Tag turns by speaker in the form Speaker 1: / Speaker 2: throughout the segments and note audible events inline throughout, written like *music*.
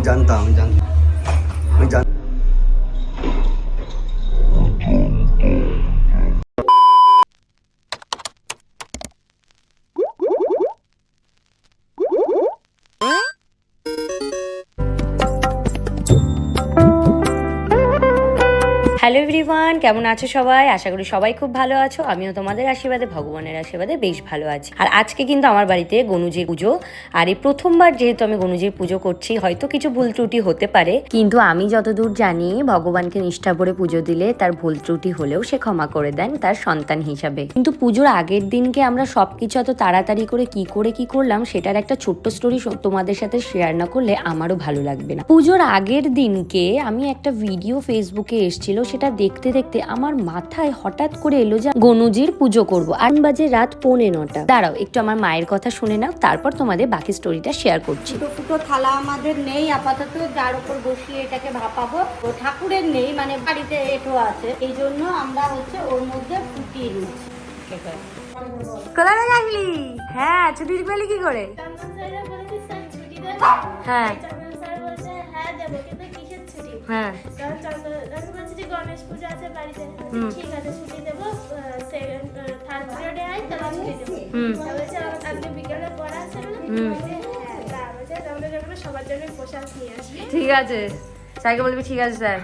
Speaker 1: আমি জানতাম আমি জানতাম। আমি জান
Speaker 2: হ্যালো এভরিওয়ান, কেমন আছো সবাই? আশা করি সবাই খুব ভালো আছো। আমিও তোমাদের আশীর্বাদে, ভগবানের আশীর্বাদে বেশ ভালো আছি। আর আজকে কিন্তু আমার বাড়িতে গনুজির পুজো। আর এই প্রথমবার যেহেতু আমি গনুজির পুজো করছি, হয়তো কিছু ভুল ত্রুটি হতে পারে। কিন্তু আমি যতদূর জানি, ভগবানকে নিষ্ঠা করে পুজো দিলে তার ভুল ত্রুটি হলেও সে ক্ষমা করে দেন তার সন্তান হিসাবে। কিন্তু পুজোর আগের দিনকে আমরা সবকিছু এত তাড়াতাড়ি করে কি করে কি করলাম, সেটার একটা ছোট্ট স্টোরি তোমাদের সাথে শেয়ার না করলে আমারও ভালো লাগবে না। পুজোর আগের দিনকে আমি একটা ভিডিও ফেসবুকে এসেছিল সেটা দেখতে দেখতে আমার মাথায় হঠাৎ করে এলো যে গনুজির পুজো করব। আট বাজে রাত পৌনে নটা। দাঁড়াও একটু আমার মায়ের কথা শুনে নাও তারপর তোমাদের বাকি স্টোরিটা শেয়ার করছি।
Speaker 3: ফুটো ফুটো থালা আমাদের নেই আপাতত যার উপর বসিয়ে এটাকে ভাপাবো। তো ঠাকুরের নেই মানে বাড়িতে এটো আছে। এই জন্য আমরা হচ্ছে ওর মধ্যে ফুটিয়ে নিচ্ছি।
Speaker 2: কোথায় হ্যাঁ ছুটি পেলি কি করে? হ্যাঁ।
Speaker 4: হ্যাঁ। ছুটি
Speaker 2: হ্যাঁ
Speaker 4: আমি বলছি যে গণেশ পুজো আছে বাড়িতে। ঠিক আছে ছুটি দেবো সেকেন্ড থার্ড পিরিয়ডে আয় তাহলে ছুটি দেবো।
Speaker 2: হুম।
Speaker 4: তা বলছে আজকে বিকেলে পড়া আছে না হ্যাঁ যখন সবার জন্য পোশাক নিয়ে আসবি।
Speaker 2: ঠিক আছে। স্যারকে বলবি ঠিক আছে স্যার।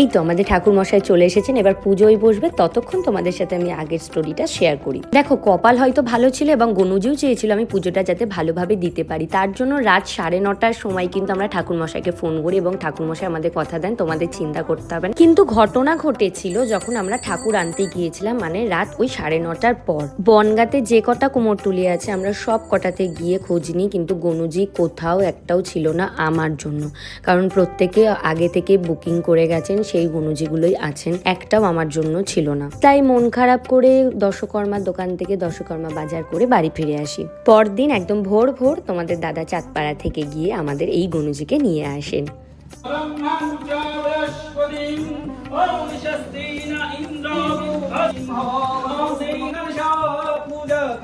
Speaker 2: এই তো আমাদের ঠাকুর মশাই চলে এসেছেন, এবার পুজোয় বসবে। ততক্ষণ তোমাদের সাথে আমি আগের স্টোরিটা শেয়ার করি। দেখো, কপাল হয়তো ভালো ছিল এবং গনুজিও চেয়েছিল আমি পুজোটা যাতে ভালোভাবে দিতে পারি। তার জন্য রাত সাড়ে নটার সময় কিন্তু আমরা ঠাকুর মশাইকে ফোন করি এবং ঠাকুর মশাই আমাদের কথা দেন, তোমাদের চিন্তা করতে হবে না। কিন্তু ঘটনা ঘটেছিল যখন আমরা ঠাকুর আনতে গিয়েছিলাম মানে রাত ওই সাড়ে নটার পর। বনগাতে যে কটা কুমোরটুলি আছে, আমরা সব কটাতে গিয়ে খোঁজ নিই, কিন্তু গনুজি কোথাও একটাও ছিল না আমার জন্য। কারণ প্রত্যেকে আগে থেকে বুকিং করে গেছেন সেই গনুজিগুলোই আছেন, একটাও আমার জন্য ছিল না। তাই মন খারাপ করে দশকর্মার দোকান থেকে দশকর্মা বাজার করে বাড়ি ফিরে আসি। পরদিন একদম ভোর ভোর তোমাদের দাদা চাঁদপাড়া থেকে গিয়ে আমাদের এই গনুজিকে নিয়ে আসেন।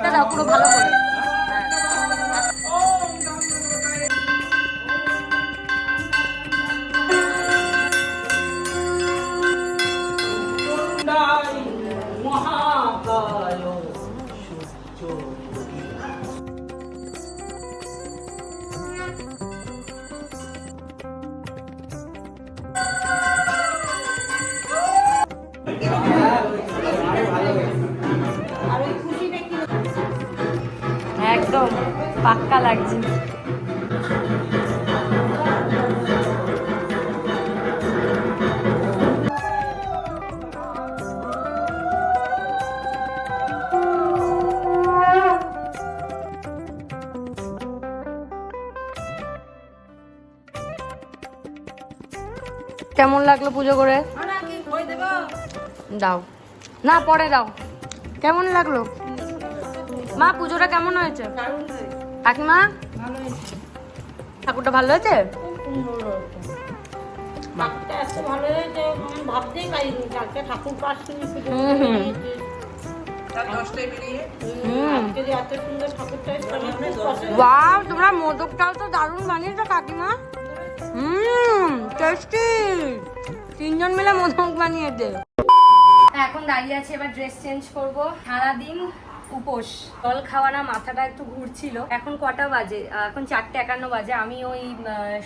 Speaker 2: দাদা পুরো ভালো করে। একদম পাক্কা লাগছে। কেমন লাগল পুজো করে? দাও। না পরে দাও। কেমন লাগল? মা পুজোটা কেমন হয়েছে? কাকিমা? ঠাকুরটা ভালো হয়েছে। ওয়াও তোমরা মোদকটাও তো দারুণ বানিয়েছো কাকিমা। হুম টেস্টি তিনজন মিলে মোদক বানিয়েছে। এখন দাঁড়িয়ে আছে এবার ড্রেস চেঞ্জ করব। সারাদিন উপোস। জল খাওয়া না, মাথাটা একটু ঘুরছিল। এখন কটা বাজে? এখন চারটে একান্ন বাজে। আমি ওই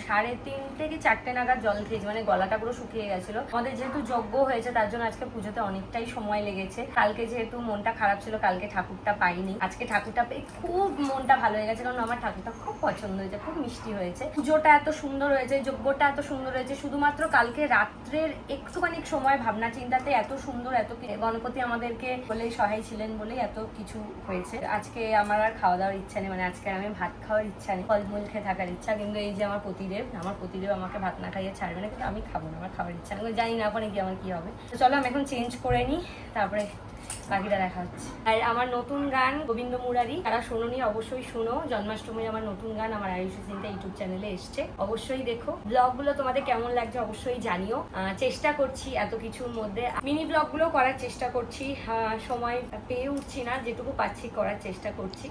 Speaker 2: সাড়ে তিনটে কি চারটে নাগাদ জল খেয়েছি। মানে গলাটা পুরো শুকিয়ে গেছিল। আমাদের যেহেতু যজ্ঞ হয়েছে, তার জন্য আজকে পুজোতে অনেকটাই সময় লেগেছে। কালকে যেহেতু মনটা খারাপ ছিল, কালকে ঠাকুরটা পাইনি। আজকে ঠাকুরটা পেয়ে খুব মনটা ভালো হয়ে গেছে। কারণ আমার ঠাকুরটা খুব পছন্দ হয়েছে, খুব মিষ্টি হয়েছে। পুজোটা এত সুন্দর হয়েছে, যজ্ঞটা এত সুন্দর হয়েছে। শুধুমাত্র কালকে রাত্রের একটুখানি সময় ভাবনা চিন্তাতে এত সুন্দর, এত গণপতি আমাদেরকে বলেই সহায় ছিলেন বলেই এত কিছু হয়েছে। আজকে আমার আর খাওয়া দাওয়ার ইচ্ছা নেই মানে আজকে আমি ভাত খাওয়ার ইচ্ছা নেই, ফলমূল খেয়ে থাকার ইচ্ছা কিন্তু এই যে আমার প্রতিদেব আমার প্রতিদেব আমাকে ভাত না খাইয়ে ছাড়বে না, কিন্তু আমি খাব না, আমার খাওয়ার ইচ্ছা জানি না ওখানে কি আমার কি হবে। তো চলো আমি এখন চেঞ্জ করে নিই, তারপরে বাকিটা দেখা হচ্ছে আর আমার নতুন গান গোবিন্দ মুরারি তারা শোনোনি অবশ্যই শুনো জন্মাষ্টমীর আমার নতুন গান আমার আয়ুষ সিনটা ইউটিউব চ্যানেলে এসছে অবশ্যই দেখো ব্লগগুলো তোমাদের কেমন লাগছে অবশ্যই জানিও চেষ্টা করছি এত কিছুর মধ্যে মিনি ব্লগগুলো করার চেষ্টা করছি সময় পেয়ে উঠছি না যেটুকু পাচ্ছি করার চেষ্টা করছি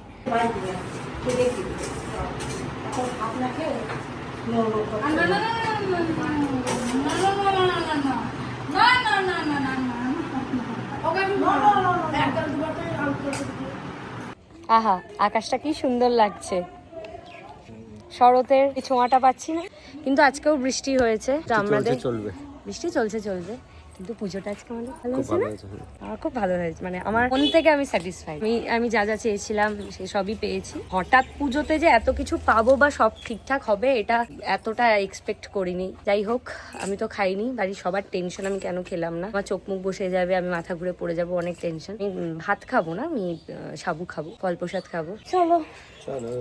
Speaker 2: আহা আকাশটা কি সুন্দর লাগছে। শরতের ছোঁয়াটা পাচ্ছি না। কিন্তু আজকেও বৃষ্টি হয়েছে। তো আমাদের
Speaker 1: চলবে।
Speaker 2: বৃষ্টি চলছে চলবে। কিন্তু পুজোটা আজকে আমাদের ভালো হয়েছে না?
Speaker 1: হ্যাঁ।
Speaker 2: আমার খুব ভালো হয়েছে। মানে আমার মন থেকে আমি স্যাটিসফাইড আমি আমি যা যা চেয়েছিলাম সে সবই পেয়েছি। হঠাৎ পুজোতে যে এত কিছু পাবো বা সব ঠিকঠাক হবে এটা এতটা এক্সপেক্ট করিনি। যাই হোক আমি তো খাইনি। বাড়ির সবার টেনশন আমি কেন খেলাম না? আমার চোখ মুখ বসে যাবে আমি মাথা ঘুরে পড়ে যাব অনেক টেনশন আমি ভাত খাব না আমি সাবু খাব ফল প্রসাদ খাব। চলো।
Speaker 1: চলো।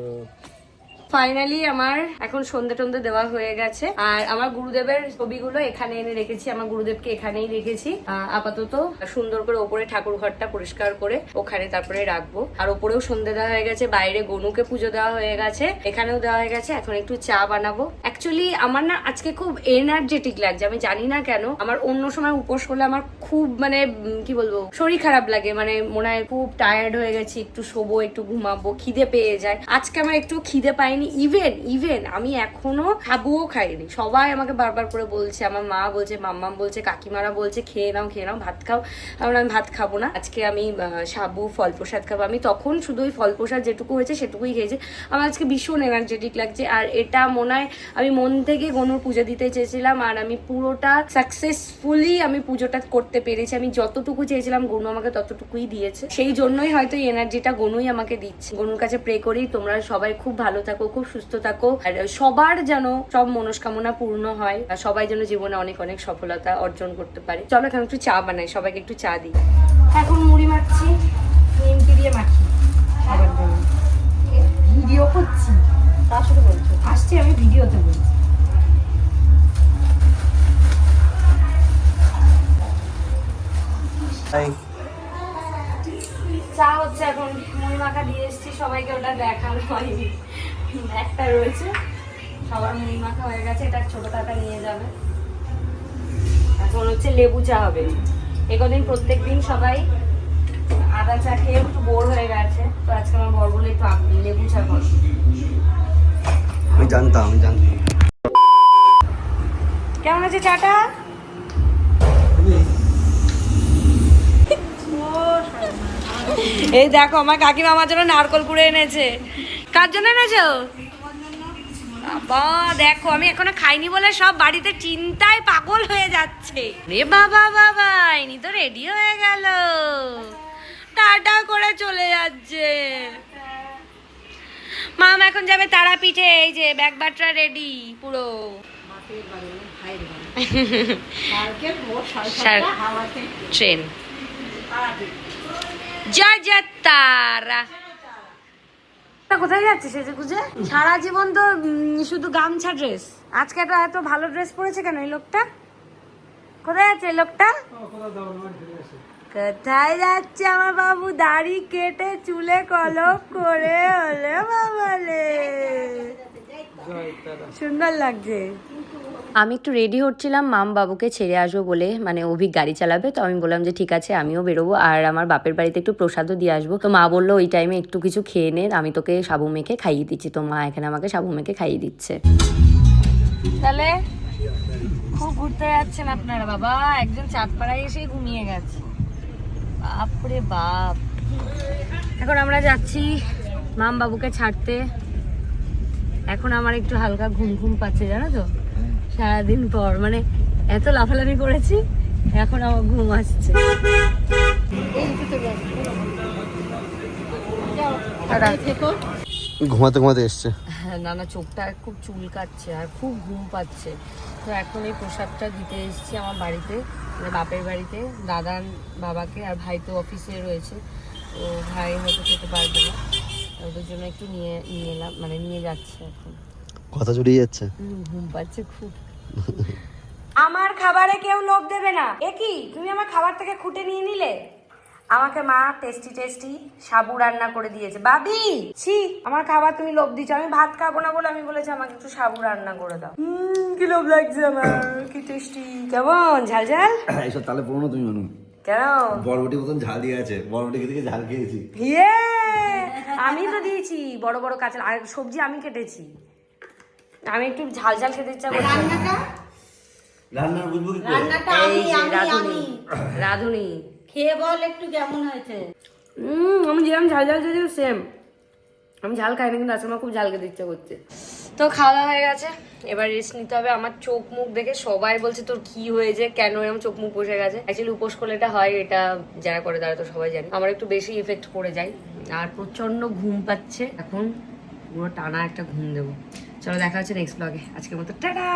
Speaker 2: ফাইনালি আমার এখন সন্ধে টন্ধে দেওয়া হয়ে গেছে। আর আমার গুরুদেবের ছবিগুলো এখানে এনে রেখেছি, আমার গুরুদেবকে এখানেই রেখেছি। আপাতত সুন্দর করে ওপরে ঠাকুর ঘরটা পরিষ্কার করে ওখানে তারপরে রাখব। আর ওপরেও সন্ধে দেওয়া হয়ে গেছে, বাইরে গনুকে পুজো দেওয়া হয়ে গেছে, এখানেও দেওয়া হয়ে গেছে, এখন একটু চা বানাবো। অ্যাকচুয়ালি আমার না আজকে খুব এনার্জেটিক লাগছে, আমি জানি না কেন। আমার অন্য সময় উপোস হলে আমার খুব মানে কি বলব, শরীর খারাপ লাগে। মানে মনে হয় খুব টায়ার্ড হয়ে গেছি, একটু শোবো, একটু ঘুমাবো, খিদে পেয়ে যায়। আজকে আমার একটু খিদে পাইনি ইভেন ইভেন আমি এখনও খাবুও খাইনি। সবাই আমাকে বারবার করে বলছে, আমার মা বলছে, মাম্মাম বলছে, কাকিমারা বলছে, খেয়ে নাও খেয়ে নাও, ভাত খাও। কারণ আমি ভাত খাব না। আজকে আমি সাবু, ফল প্রসাদ খাব। আমি তখন শুধু ওই ফল প্রসাদ যেটুকু হয়েছে সেটুকুই খেয়েছি। আমার আজকে ভীষণ এনার্জেটিক লাগছে। আর এটা মনে হয়, আমি মন থেকে গনুর পুজো দিতে চেয়েছিলাম, আর আমি পুরোটা সাকসেসফুলি আমি পুজোটা করতে পেরেছি। আমি যতটুকু চেয়েছিলাম, গনু আমাকে ততটুকুই দিয়েছে। সেই জন্যই হয়তো এই এনার্জিটা গনুই আমাকে দিচ্ছে। গনুর কাছে প্রে করি, তোমরা সবাই খুব ভালো থাকো খুব সুস্থ থাকো। আর সবার যেন সব মনস্কামনা পূর্ণ হয় আর সবাই যেন জীবনে অনেক অনেক সফলতা অর্জন করতে পারে। চলো এখন একটু চা বানাই সবাইকে একটু চা দিই। এখন মুড়ি মাখছি নিমকি দিয়ে মাখি। সবার জন্য ভিডিও করছি। তার সাথে বলছো? আসছি আমি ভিডিওতে বলছি। চা হচ্ছে এখন মুড়ি মাখা দিয়ে এসেছি সবাইকে ওটা দেখানো হয়নি। একটা রয়েছে। সবার মুড়ি মাখা হয়ে গেছে এটা ছোট কাকা নিয়ে যাবে। এখন হচ্ছে লেবু চা হবে। একদিন প্রত্যেক দিন সবাই আদা চা খেয়ে একটু বোর হয়ে গেছে। তো আজকে আমার বর বলে একটু লেবু চা কর।
Speaker 1: আমি জানতাম আমি জানতাম।
Speaker 2: কেমন আছে চাটা? এই দেখো আমার কাকিমা আমার জন্য নারকল কুড়ে এনেছে। কার জন্য এনেছো? বাবা দেখো আমি এখনও খাইনি বলে সব বাড়িতে চিন্তায় পাগল হয়ে যাচ্ছে। রে বাবা বাবা ইনি তো রেডি হয়ে গেল। টাটা করে চলে যাচ্ছে। মাম এখন যাবে তারাপীঠে এই যে ব্যাগ বাটরা রেডি পুরো। ট্রেন। জয় জয় তারা। কোথায় যাচ্ছে সেজে গুজে সারা জীবন তো শুধু গামছা ড্রেস আজকে তো এত ভালো ড্রেস পরেছে কেন এই লোকটা? কোথায় যাচ্ছে এই লোকটা? কোথায় যাচ্ছে আমার বাবু? দাড়ি কেটে চুলে কলক করে হলে বাবালে সুন্দর লাগছে। আমি একটু রেডি হচ্ছিলাম, মাম বাবুকে ছেড়ে আসব বলে মানে অভিক গাড়ি চালাবে, তো আমি বললাম যে ঠিক আছে, আমিও বেরোবো, আর আমার বাপের বাড়িতে একটু প্রসাদও দিয়ে আসব। তো মা বলল, ওই টাইমে একটু কিছু খেয়ে নে, আমি তোকে সাবু মেখে খাইয়ে দিচ্ছি। তো মা এখানে আমাকে সাবু মেখে খাইয়ে দিচ্ছে। তাহলে খুব ঘুরতে যাচ্ছেন আপনারা, বাবা। একজন চাঁদপাড়ায় এসে ঘুমিয়ে গেছে। বাপরে বাপ। এখন আমরা যাচ্ছি মাম বাবুকে ছাড়তে। এখন আমার একটু হালকা ঘুম ঘুম পাচ্ছে, জানো তো? সারাদিন পর মানে এত লাফালাফি করেছি এখন আমার ঘুম আসছে।
Speaker 1: ঘুমাতে ঘুমাতে এসছে।
Speaker 2: হ্যাঁ না না চোখটা খুব চুলকাচ্ছে আর খুব ঘুম পাচ্ছে। তো এখন এই প্রসাদটা দিতে এসেছি আমার বাড়িতে মানে বাপের বাড়িতে দাদা বাবাকে আর ভাই তো অফিসে রয়েছে। তো ভাই হয়তো খেতে পারবে না। ওদের জন্য একটু নিয়ে নিয়ে এলাম মানে নিয়ে যাচ্ছে এখন।
Speaker 1: কথা জড়িয়ে যাচ্ছে।
Speaker 2: ঘুম পাচ্ছে খুব। আমার খাবারে কেউ লোভ দেবে না। এ কি? তুমি আমার খাবার থেকে খুঁটে নিয়ে নিলে? আমাকে মা টেস্টি টেস্টি সাবু রান্না করে দিয়েছে। বাবি! ছি আমার খাবার তুমি লোভ দিচ্ছ। আমি ভাত খাব না বলে আমি বলেছি আমাকে একটু সাবু রান্না করে দাও। হুম কি লোভ লাগছে আমার? কি টেস্টি কেমন? ঝাল ঝাল? *coughs*
Speaker 1: এইসব তাহলে পুরোনো তুমি মানু
Speaker 2: কেন
Speaker 1: বরবটি মতন ঝাল দিয়ে আছে। বরবটি থেকে ঝাল খেয়েছি।
Speaker 2: ইয়ে! আমি তো দিয়েছি। বড় বড় কাঁচা আর সবজি আমি কেটেছি। আমি একটু ঝাল ঝাল খেতে ইচ্ছা করছে।
Speaker 3: রান্নাটা?
Speaker 1: রান্না বুঝব কি করে?
Speaker 3: রান্নাটা আমি আমি
Speaker 2: রাধুনি
Speaker 3: আমি
Speaker 2: রাধুনি
Speaker 3: খেয়ে বল একটু কেমন হয়েছে?
Speaker 2: হুম আমি যেরকম ঝাল ঝাল চেয়েছি সেম। আমি ঝাল খাই না কিন্তু আজকে আমার খুব ঝাল খেতে ইচ্ছা করছে। তো খাওয়া দাওয়া হয়ে গেছে। এবার রেস্ট নিতে হবে। আমার চোখ মুখ দেখে সবাই বলছে তোর কি হয়েছে? কেন এরকম চোখ মুখ বসে গেছে? অ্যাকচুয়ালি উপোস করলে এটা হয় এটা যারা করে তারা তো সবাই জানে। আমার একটু বেশি এফেক্ট পড়ে যায়। আর প্রচণ্ড ঘুম পাচ্ছে। এখন পুরো টানা একটা ঘুম দেবো। চলো দেখা হচ্ছে নেক্সট ব্লগে আজকের মতো টাটা!